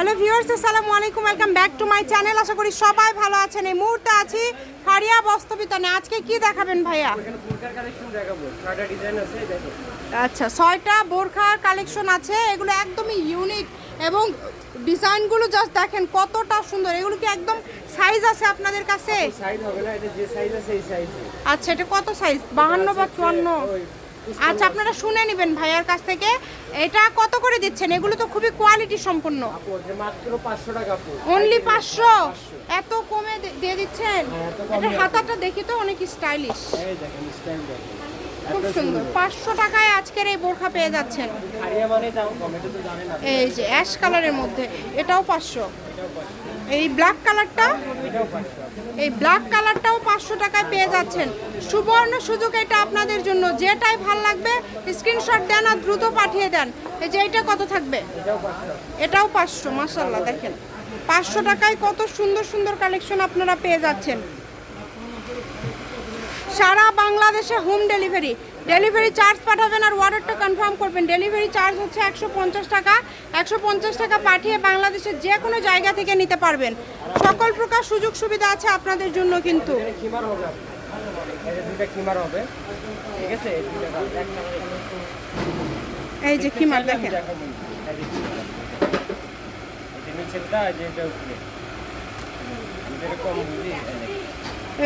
Hello viewers আসসালামু আলাইকুম welcome back to my channel আশা করি সবাই ভালো আছেন। এই মুহূর্তে আছি ফারিয়া বস্তবিতানে আজকে কি দেখাবেন ভাইয়া? আচ্ছা ছয়টা বোরখার কালেকশন আছে। এগুলো একদমই ইউনিক এবং ডিজাইনগুলো জাস্ট দেখেন কতটা সুন্দর। এগুলো কি একদম সাইজ আছে আপনাদের কাছে? আচ্ছা এটা কত সাইজ বাহান্ন বা চুয়ান্ন? আচ্ছা আপনারা শুনে নেবেন ভাইয়ার কাছ থেকে। এটা কত করে দিচ্ছেন? এগুলো তো খুবই কোয়ালিটি সম্পন্ন মাত্র পাঁচশো টাকা অনলি পাঁচশো? এত কমে দিয়ে দিচ্ছেন? হ্যাঁ, এটা হাতাটা দেখি তো অনেক স্টাইলিশ খুব সুন্দর। পাঁচশো টাকায় আজকের এই বোরখা পেয়ে যাচ্ছেন। মানে এই যে অ্যাশ কালারের মধ্যে। এটাও পাঁচশো। এই ব্ল্যাক কালারটা এই ব্ল্যাক কালারটাও পাঁচশো টাকায় পেয়ে যাচ্ছেন। সুবর্ণ সুযোগ এটা আপনাদের জন্য। যেটাই ভালো লাগবে স্ক্রিনশট দেন আর দ্রুত পাঠিয়ে দেন। এই যে এটা কত থাকবে? এটাও পাঁচশো। মাসাল্লাহ দেখেন। পাঁচশো টাকায় কত সুন্দর সুন্দর কালেকশন আপনারা পেয়ে যাচ্ছেন। সারা বাংলাদেশে হোম ডেলিভারি। ডেলিভারি চার্জ পাঠাবেন আর অর্ডারটা কনফার্ম করবেন। ডেলিভারি চার্জ হচ্ছে একশো পঞ্চাশ টাকা। একশো পঞ্চাশ টাকা পাঠিয়ে বাংলাদেশের যে কোনো জায়গা থেকে নিতে পারবেন। সকল প্রকার সুযোগ সুবিধা আছে আপনাদের জন্য কিন্তু। এই যে খিমার দেখেন।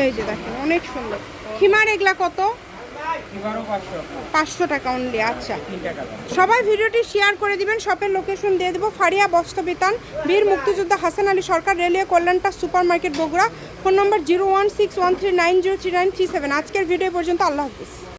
এই যে দেখেন অনেক সুন্দর। খিমার এগুলা কত? পাঁচশো। টাকা অনলি আচ্ছা। সবাই ভিডিওটি শেয়ার করে দিবেন শপের লোকেশন দিয়ে দেবো। ফারিয়া বস্ত্র বস্ত্রবিতান বীর মুক্তিযোদ্ধা Hasan Ali Sarkar railway কল্যাণটা supermarket Bogura. Phone number zero one six one three nine zero three nine three seven আজকের ভিডিও পর্যন্ত আল্লাহ হাফিজ।